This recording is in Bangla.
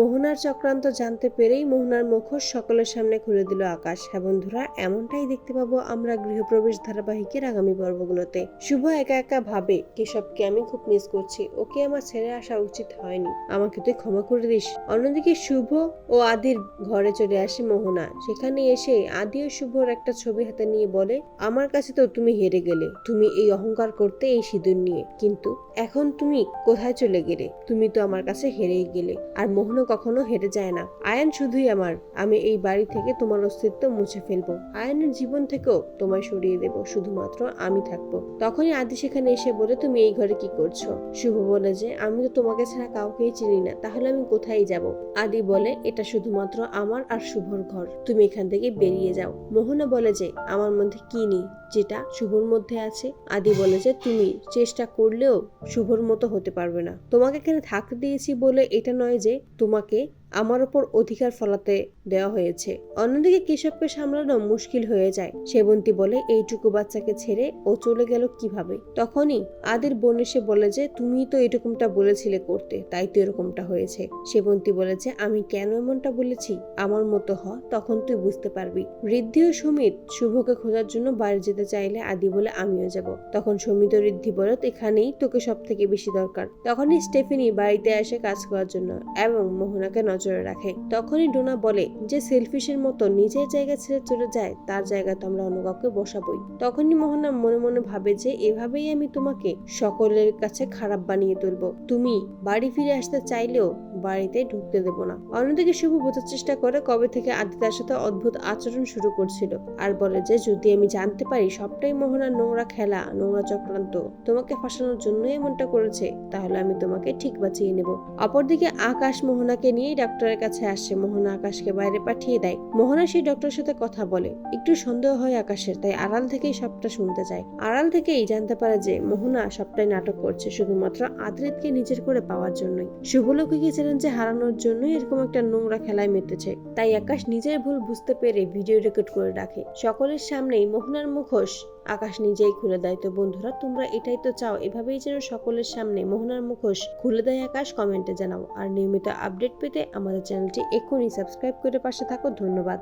মোহনার চক্রান্ত জানতে পেরেই মোহনার মুখোশ সকলের সামনে খুলে দিল আকাশ। হ্যাঁ বন্ধুরা, এমনটাই দেখতে পাবো আমরা গৃহপ্রবেশ ধারাবাহিকের আগামী পর্বগুলোতে। শুভ একা একা ভাবে কেশবকে আমি খুব মিস করছি, ওকে আমার ছেড়ে আসা উচিত হয়নি। আমাকে তুই ক্ষমা করে দিস। অন্যদিকে শুভ ও আদির ঘরে চলে আসে মোহনা। সেখানে এসে আদি ও শুভর একটা ছবি হাতে নিয়ে বলে, আমার কাছে তো তুমি হেরে গেলে। তুমি এই অহংকার করতে এই সিঁদুর নিয়ে। কিন্তু এখন তুমি কোথায় চলে গেলে? তুমি তো আমার কাছে হেরেই গেলে। আর মোহনও কখনো হেরে যায় না। আয়ন শুধুই আমার, আমি এই বাড়ি থেকে তোমার অস্তিত্ব মুছে ফেলব। আয়নের জীবন থেকেও তোমায় সরিয়ে দেব, শুধুমাত্র আমি থাকব। তখনই আদি সেখানে এসে বলে, তুমি এই ঘরে কি করছ? শুভ বলে যে, আমি তো তোমাকে ছাড়া কাউকেই চিনি না, তাহলে আমি কোথায় যাব? আদি বলে, এটা শুধুমাত্র আমার আর শুভর ঘর, তুমি এখান থেকে বেরিয়ে যাও। মোহনা বলে যে, আমার মধ্যে কি নেই? যেটা শুভর মধ্যে আছে। আদি বলে যে, তুমি চেষ্টা করলেও শুভর মতো হতে পারবে না। তোমাকে এখানে থাকতে দিয়েছি বলে এটা নয় যে তোমাকে আমাকে আমার ওপর অধিকার ফলাতে দেওয়া হয়েছে। অন্যদিকে কেশবকে সামলানো মুশকিল হয়ে যায়। সেবন্তী বলে, এইটুকু বাচ্চাকে ছেড়ে ও চলে গেল কীভাবে? তখনই আদির বোন এসে বলে যে তুমি তো এরকমটা বলেছিলে করতে, তাই তো এরকমটা হয়েছে। সেবন্তী বলেছে আমি কেন এমনটা বলেছি? আমার মতো হ, তখন তুই বুঝতে পারবি। ঋদ্ধি ও সুমিত শুভকে খোঁজার জন্য বাইরে যেতে চাইলে আদি বলে, আমিও যাব। তখন সুমিত ঋদ্ধি বলে এখানেই তোকে সব থেকে বেশি দরকার। তখনই স্টেফিনি বাড়িতে আসে কাজ করার জন্য এবং মোহনাকে নজরে রাখে। তখনই ডোনা বলে যে সেলফিশের মতো নিজের জায়গা ছেড়ে চলে যায়, তার জায়গা তো আমরা অন্য কাউকে বসাবই। তখনই মোহনা মনে মনে ভাবে যে এভাবেই আমি তোমাকে সকলের কাছে খারাপ বানিয়ে তুলবো। তুমি বাড়ি ফিরে আসতে চাইলেও বাড়িতে ঢুকতে দেব না। অন্যদিকে শুভ বোঝার চেষ্টা করে কবে থেকে আদি তার সাথে অদ্ভুত আচরণ শুরু করছিল। আর বলে যে, যদি আমি জানতে পারি সবটাই মোহনার নোংরা খেলা, নোংরা চক্রান্ত, তোমাকে ফাঁসানোর জন্য এমনটা করেছে, তাহলে আমি তোমাকে ঠিক বাঁচিয়ে নেব। অপরদিকে আকাশ মোহনাকে নিয়ে ডাক্তারের কাছে আসে, মোহনা আকাশকে বাইরে পাঠিয়ে দেয়। মোহনা সেই ডক্টরের সাথে কথা বলে। একটু সন্দেহ হয় আকাশের, তাই আড়াল থেকেই সবটা শুনতে চায়। আড়াল থেকেই জানতে পারে যে মোহনা সবটাই নাটক করছে, শুধুমাত্র আদ্রিতকে নিজের করে পাওয়ার জন্যই। শুভলোকে গিয়েছিলেন যে হারানোর জন্যই এরকম একটা নোংরা খেলায় মেতেছে। তাই আকাশ নিজের ভুল বুঝতে পেরে ভিডিও রেকর্ড করে রাখে। সকলের সামনেই মোহনার মুখোশ আকাশ নিজেই খুলে দেয়। তো বন্ধুরা, তোমরা এটাই তো চাও, এভাবেই যেন সকলের সামনে মোহনার মুখোশ খুলে দেয় আকাশ, কমেন্টে জানাও। আর নিয়মিত আপডেট পেতে আমাদের চ্যানেলটি এক্ষুনি সাবস্ক্রাইব করে পাশে থাকো। ধন্যবাদ।